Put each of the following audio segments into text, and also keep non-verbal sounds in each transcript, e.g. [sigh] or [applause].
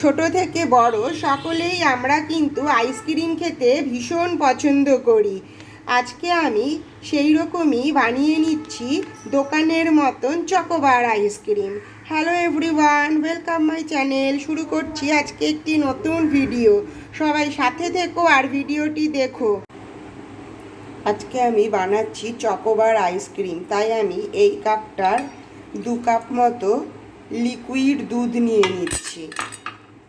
ছোট থেকে বড় সকলেই আমরা কিন্তু আইসক্রিম খেতে ভীষণ পছন্দ করি। আজকে আমি সেই রকমই বানিয়ে নিচ্ছি দোকানের মতন Chocobar ice cream. Hello everyone welcome my channel শুরু করছি আজকে একটি নতুন ভিডিও সবাই সাথে থেকো আর ভিডিওটি দেখো। আজকে আমি বানাচ্ছি চকোবার আইসক্রিম। তাই আমি এই কাপটার দু কাপ মতো লিকুইড দুধ নিয়ে নিচ্ছি।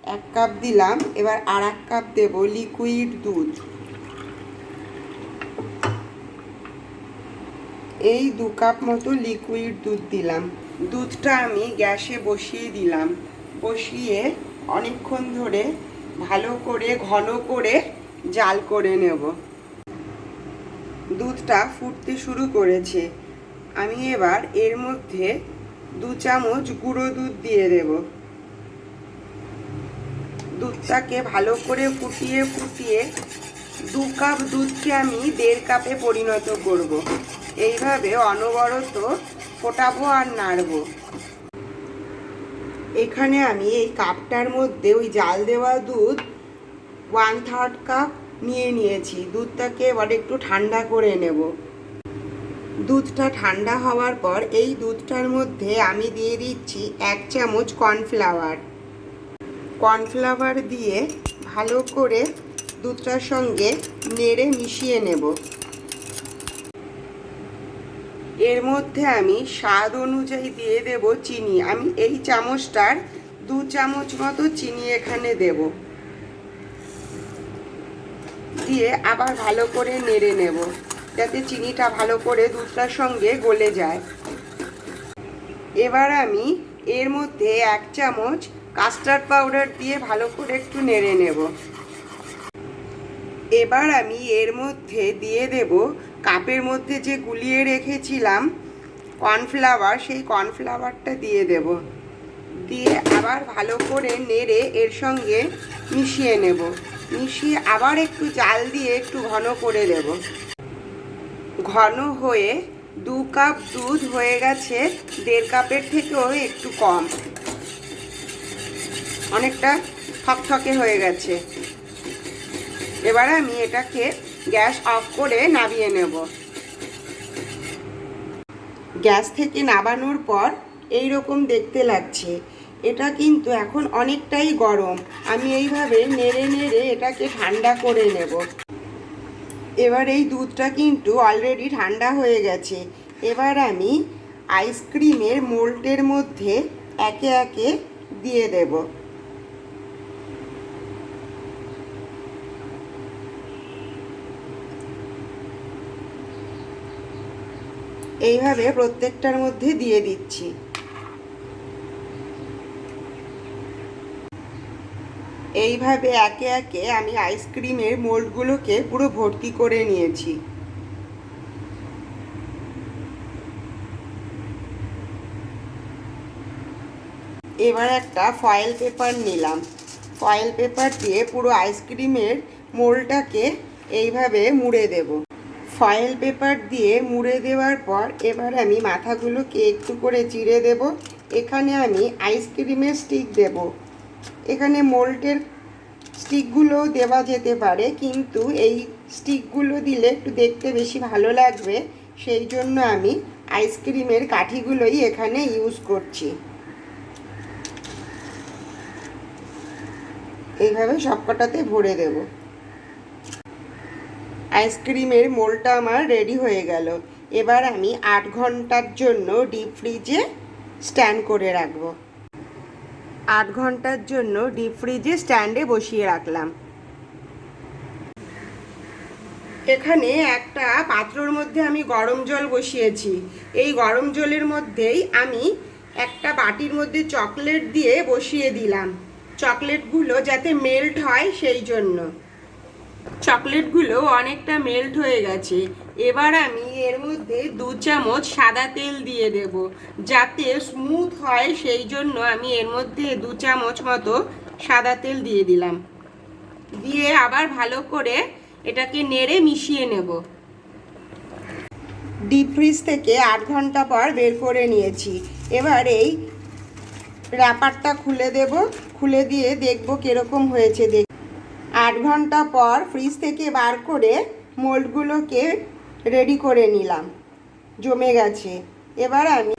এক কাপ দিলাম, এবার আর এক কাপ দেব লিকুইড দুধ। এই দু কাপ মতো লিকুইড দুধ দিলাম। দুধটা আমি গ্যাসে বসিয়ে দিলাম। বসিয়ে অনেকক্ষণ ধরে ভালো করে, ঘন করে জাল করে নেব। দুধটা ফুটতে শুরু করেছে। আমি এবার এর মধ্যে দু চামচ গুঁড়ো দুধ দিয়ে দেব। দুধটাকে ভালো করে ফুটিয়ে ফুটিয়ে দু কাপ দুধকে আমি দেড় কাপে পরিণত করব। এইভাবে অনবরত ফোটাবো আর নাড়বো। এখানে আমি এই কাপটার মধ্যে ওই জাল দেওয়া দুধ ওয়ান থার্ড কাপ নিয়ে নিয়েছি। দুধটাকে এবার একটু ঠান্ডা করে নেব। দুধটা ঠান্ডা হওয়ার পর এই দুধটার মধ্যে আমি দিয়ে দিচ্ছি এক চামচ কর্নফ্লাওয়ার কর্নফ্লাওয়ার দিয়ে ভালো করে দুধটার সঙ্গে নেড়ে মিশিয়ে নেব। এর মধ্যে আমি স্বাদ অনুযায়ী দিয়ে দেব চিনি। আমি এই চামচটার দু চামচ মতো চিনি এখানে দেব। দিয়ে আবার ভালো করে নেড়ে নেব, যাতে চিনিটা ভালো করে দুধটার সঙ্গে গলে যায়। এবার আমি এর মধ্যে এক চামচ কাস্টার্ড পাউডার দিয়ে ভালো করে একটু নেড়ে নেব। এবার আমি এর মধ্যে দিয়ে দেব কাপের মধ্যে যে গুলিয়ে রেখেছিলাম কর্নফ্লাওয়ার, সেই কর্নফ্লাওয়ারটা দিয়ে দেব। দিয়ে আবার ভালো করে নেড়ে এর সঙ্গে মিশিয়ে নেব। মিশিয়ে আবার একটু জাল দিয়ে একটু ঘন করে দেব। ঘন হয়ে দু কাপ দুধ হয়ে গেছে, দেড় কাপের থেকেও একটু কম। অনেকটা থকথকে হয়ে গেছে। এবার আমি এটাকে গ্যাস অফ করে নামিয়ে নেব। গ্যাস থেকে নাবানোর পর এই রকম দেখতে লাগছে। এটা কিন্তু এখন অনেকটাই গরম। আমি এইভাবে নেড়ে নেড়ে এটাকে ঠান্ডা করে নেব। এবার এই দুধটা কিন্তু অলরেডি ঠান্ডা হয়ে গেছে। এবার আমি আইসক্রিমের মোল্টের মধ্যে একে একে দিয়ে দেবো। এইভাবে প্রত্যেকটার মধ্যে দিয়ে দিচ্ছি। এইভাবে একে একে আমি আইসক্রিমের মোল্ডগুলোকে পুরো ভর্তি করে নিয়েছি। এবার একটা ফয়েল পেপার নিলাম। ফয়েল পেপার দিয়ে পুরো আইসক্রিমের মোলটাকে এইভাবে মুড়ে দেবো। ফয়েল পেপার দিয়ে মুড়ে দেওয়ার পর এবার আমি মাথাগুলোকে একটু করে চিড়ে দেব। এখানে আমি আইসক্রিমের স্টিক দেব। এখানে মোল্টের স্টিকগুলোও দেওয়া যেতে পারে, কিন্তু এই স্টিকগুলো দিলে একটু দেখতে বেশি ভালো লাগবে। সেই জন্য আমি আইসক্রিমের কাঠিগুলোই এখানে ইউজ করছি। এইভাবে সবকটাতে ভরে দেবো। আইসক্রিমের মোলটা আমার রেডি হয়ে গেল। এবার আমি আট ঘণ্টার জন্য ডিপ ফ্রিজে স্ট্যান্ড করে রাখব। আট ঘণ্টার জন্য ডিপ ফ্রিজে স্ট্যান্ডে বসিয়ে রাখলাম। এখানে একটা পাত্রর মধ্যে আমি গরম জল বসিয়েছি। এই গরম জলের মধ্যেই আমি একটা বাটির মধ্যে চকলেট দিয়ে বসিয়ে দিলাম। চকলেটগুলো যাতে মেল্ট হয় সেই জন্য। চকলেটগুলো অনেকটা মেল্ট হয়ে গেছে। এবার আমি এর মধ্যে দু চামচ সাদা তেল দিয়ে দেব, যাতে স্মুথ হয়, সেই জন্য আমি এর মধ্যে দু চামচ মতো সাদা তেল দিয়ে দিলাম। দিয়ে আবার ভালো করে এটাকে নেড়ে মিশিয়ে নেব। ডিপ ফ্রিজ থেকে আট ঘণ্টা পর বের করে নিয়েছি। এবার এই র্যাপারটা খুলে দেব। খুলে দিয়ে দেখব কীরকম হয়েছে দেখ আট ঘণ্টা পর ফ্রিজ থেকে বার করে মোল্ডগুলোকে রেডি করে নিলাম। জমে গেছে। এবার আমি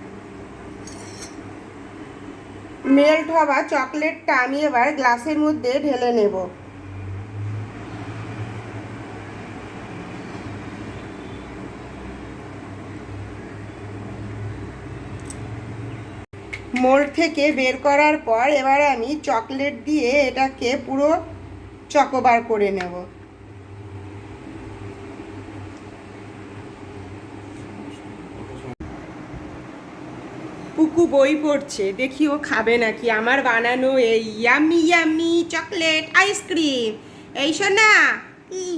মেল্ট হওয়া চকলেটটা আমি এবার গ্লাসের মধ্যে ঢেলে নেব। মোল্ড থেকে বের করার পর এবার আমি চকলেট দিয়ে এটাকে পুরো চকোবার করে নেব। পুকু বই পড়ছে দেখি ও খাবে নাকি? আমার বানানো এই ইয়ামি ইয়ামি চকলেট আইসক্রিম এই শোনা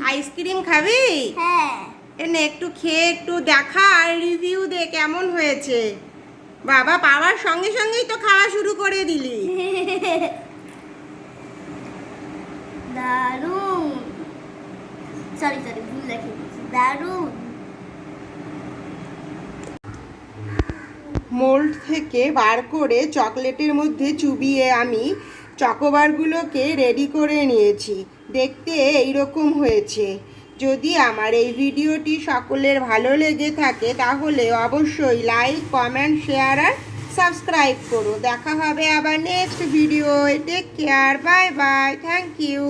আইসক্রিম খাবি? হ্যাঁ। এনে একটু খেয়ে একটু দেখা আর রিভিউ দে কেমন হয়েছে? বাবা পাওয়ার সঙ্গে সঙ্গেই তো খাওয়া শুরু করে দিলি। [laughs] দারুণ। সরি সরি ভুল দারুণ। মোল্ড থেকে বার করে চকলেটের মধ্যে চুবিয়ে আমি চকোবারগুলোকে রেডি করে নিয়েছি। দেখতে এইরকম হয়েছে। যদি আমার এই ভিডিওটি সকলের ভালো লেগে থাকে, তাহলে অবশ্যই লাইক, কমেন্ট, শেয়ার আর সাবস্ক্রাইব করো দেখা হবে আবার next video take care bye bye thank you